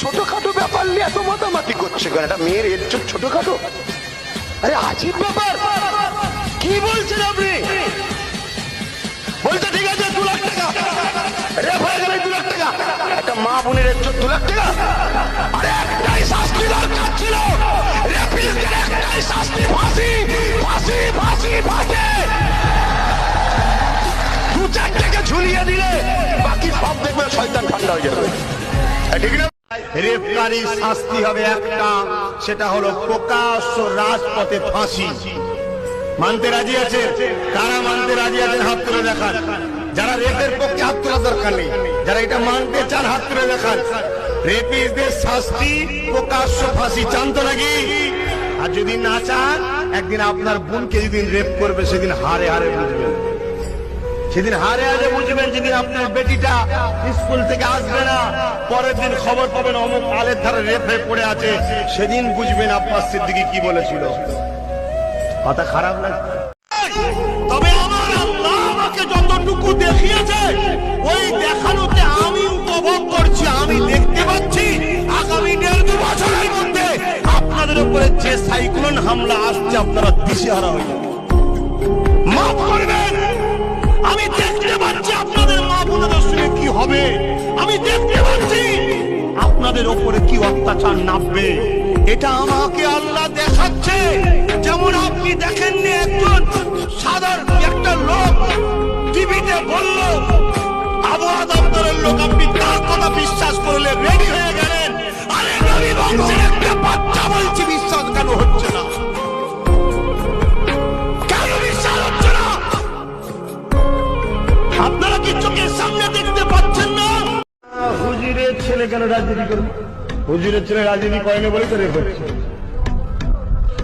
ছোটখাটো ব্যাপার নিয়ে এত মাতামাতি করছে কেন? একটা মেয়ের এর ছোটখাটো? আরে আজীব ব্যাপার! কি বলছেন আপনি? বলছে ঠিক আছে, দু লাখ টাকা। গেলে দু লাখ টাকা। একটা মা বোনের এর দু লাখ টাকা। আরে একটাই শাস্তি দরকার ছিল। একটাই শাস্তি, ফাঁসি ফাঁসি ফাঁসি ফাঁসি। দু চারটাকে ঝুলিয়ে দিলে বাকি সব দেখবে শয়তান ঠান্ডা হয়ে যাবে। ঠিক না? রেপকারী শাস্তি হবে একটা, সেটা হলো প্রকাশ্য রাজপথে ফাঁসি। মানতে রাজি আছে? কারা মানতে রাজি আছেন? হাত তুলে দেখান। যারা রেপের পক্ষে হাত তোলা দরকার নেই, যারা এটা মানতে চান, হাত তুলে দেখান। রেপিসদের শাস্তি, প্রকাশ্য ফাঁসি, চান তো নাকি? আর যদি না চান, একদিন আপনার বোনকে যেদিন রেপ করবে, সেদিন হারে হারে বুঝবেন। সেদিন হারে হারে বুঝবেন যেদিন আপনার বেটিটা। স্কুল থেকে আসবে না। পরের দিন খবর পাবেন অমুক আলের ধারে রেপ হয়ে পড়ে আছে। সেদিন বুঝবেন আপনার সিদ্দিকি কি বলেছিল। কথা খারাপ লাগছে তবে আমার আল্লাহ আমাকে যতটুকু দেখিয়েছে, ওই দেখানোতে আমি উপভোগ করছি, আমি দেখতে পাচ্ছি আগামী দেড় দু বছরের মধ্যে আপনাদের উপরে যে সাইক্লোন হামলা আসছে, আপনারা দিশেহারা হয়ে যাবে মাফ করবেন! আপনাদের ওপরে কি অত্যাচার নামবে? এটা আমাকে আল্লাহ দেখাচ্ছে। যেমন আপনি দেখেননি একজন সাধারণ একটা লোক টিভিতে বলল আবহাওয়া দপ্তরের লোক, আপনি তার কথা বিশ্বাস করলে রেডি হয়ে গেলেন? আরে রবি বংশের কেন রাজনীতি করবে? হুজুরের ছেলে রাজনীতি করেনি বলেই তো রেপ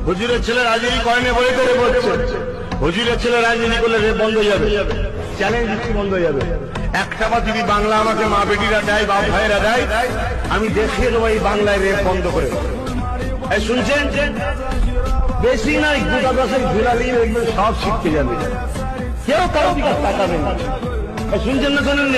হুজুরের ছেলে রাজনীতি করেনি বলেই তো রেপ হুজুরের ছেলে রাজনীতি করলে রেপ বন্ধ হয়ে যাবে। চ্যালেঞ্জ দিচ্ছি বন্ধ হয়ে যাবে। একটা বার যদি বাংলা আমাকে মা বেটিরা দেয়, বাপ ভাইয়েরা দেয়, আমি দেখিয়ে দেবো এই বাংলায় রেপ বন্ধ করে শুনছেন? বেশি নাই গোটা দশের ঘুরালেই দেখবেন সব শিখতে যাবে। কেউ কারও দিকে তাকাবে না। শুনছেন না শোনেন